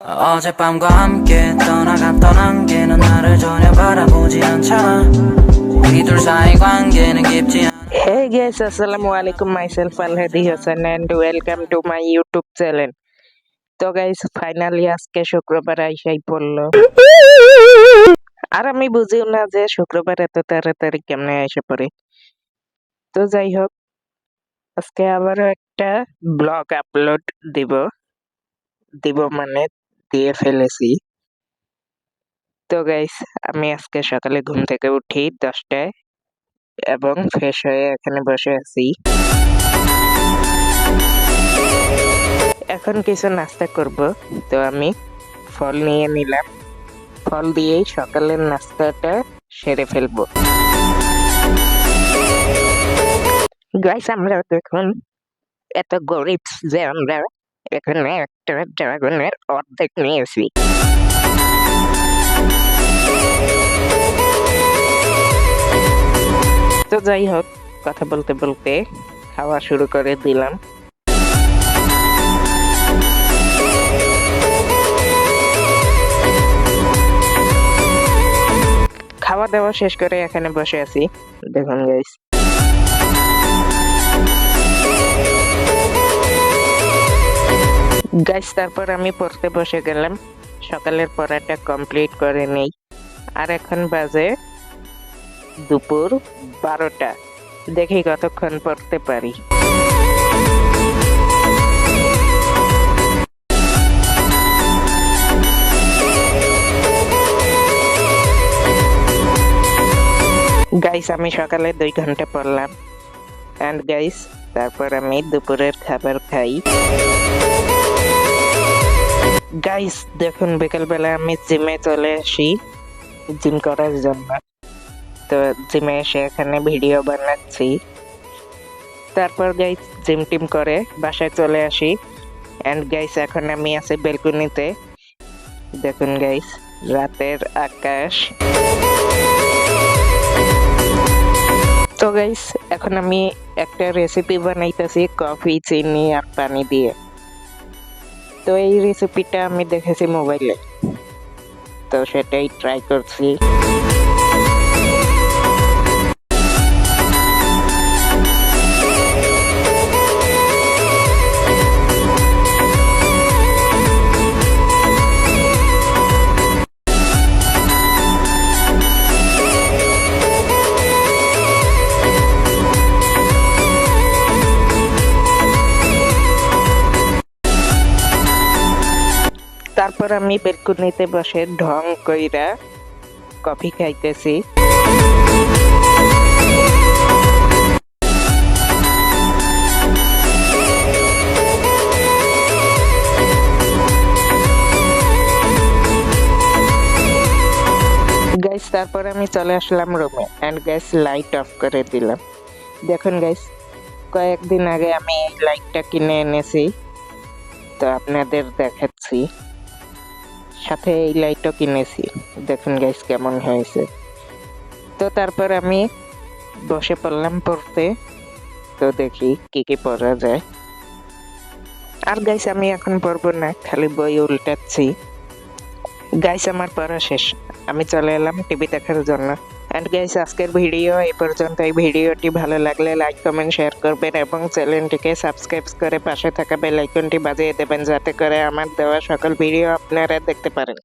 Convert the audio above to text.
어젯밤과 함께 떠나갔던 안개는 나를 전혀 바라보지 않잖아 우리 둘 사이 관계는 깊지 않아 Hey guys, Assalamualaikum. Myself Alhadi Hassan and welcome to my YouTube channel. তো guys finally আজকে শুক্রবার আইসাই পড়লো আর আমি বুঝিও না যে শুক্রবার এত তাড়াতাড়ি কেমনে এসে পড়ে তো যাই হোক আজকে আবারও একটা ব্লগ আপলোড দিব দিব মানে দিয়ে ফেলেছি? তো গাইস আমি আজকে সকালে ঘুম থেকে উঠি দশটায় এবং ফ্রেশ হয়ে এখানে বসে আছি। এখন কিছু নাস্তা করব। তো আমি ফল নিয়ে নিলাম। ফল দিয়েই সকালের নাস্তাটা সেরে ফেলব। গাইস আমরা দেখুন এত গরিব যে আমরা ড্রাগনের অর্ধেক নিয়েছি তো যাই হোক, কথা বলতে বলতে খাওয়া শুরু করে দিলাম। খাওয়া দাওয়া শেষ করে এখানে বসে আছি। দেখুন গাইস গাইস তারপর আমি পড়তে বসে গেলাম। সকালের পড়াটা কমপ্লিট করে নেই। আর এখন বাজে দুপুর বারোটা। দেখি কতক্ষণ পড়তে পারি। গাইস আমি সকালে দুই ঘণ্টা পড়লাম। অ্যান্ড গাইস তারপর আমি দুপুরের খাবার খাই। গাইস দেখুন বিকেলবেলা আমি জিমে চলে আসি। জিম করার জন্য। তো জিমে এসে এখানে ভিডিও বানাচ্ছি। তারপর গাইস জিম টিম করে বাসায় চলে আসি। অ্যান্ড গাইস এখন আমি আছি বেলকুনিতে। দেখুন গাইস রাতের আকাশ। তো গাইস এখন আমি একটা রেসিপি বানাইতেছি, কফি, চিনি আর পানি দিয়ে। তো এই রেসিপিটা আমি দেখেছি মোবাইলে তো সেটাই ট্রাই করছি। তারপর আমি বেলকুনিতে বসে ঢং কইরা কফি খাইতেছি। গাইস তারপর আমি চলে আসলাম রুমে অ্যান্ড গ্যাস লাইট অফ করে দিলাম। দেখুন গাইস কয়েকদিন আগে আমি লাইটটা কিনে এনেছি। তো আপনাদের দেখাচ্ছি। সাথে এই লাইটও কিনেছি। দেখুন গাইস কেমন হয়েছে। তো তারপর আমি বসে পড়লাম পড়তে। তো দেখি কি কি পড়া যায়। আর গাইস আমি এখন পড়ব না, খালি বই উল্টাচ্ছি। গাইস আমার পড়া শেষ। আমি চলে এলাম টিভি দেখার জন্য। অ্যান্ড গাইস আজকের ভিডিও এই পর্যন্ত এই ভিডিওটি ভালো লাগলে লাইক কমেন্ট শেয়ার করবেন এবং চ্যানেলটিকে সাবস্ক্রাইব করে পাশে থাকা বেল আইকনটি বাজিয়ে দেবেন, যাতে করে আমার দেওয়া সকল ভিডিও আপনারা দেখতে পারেন।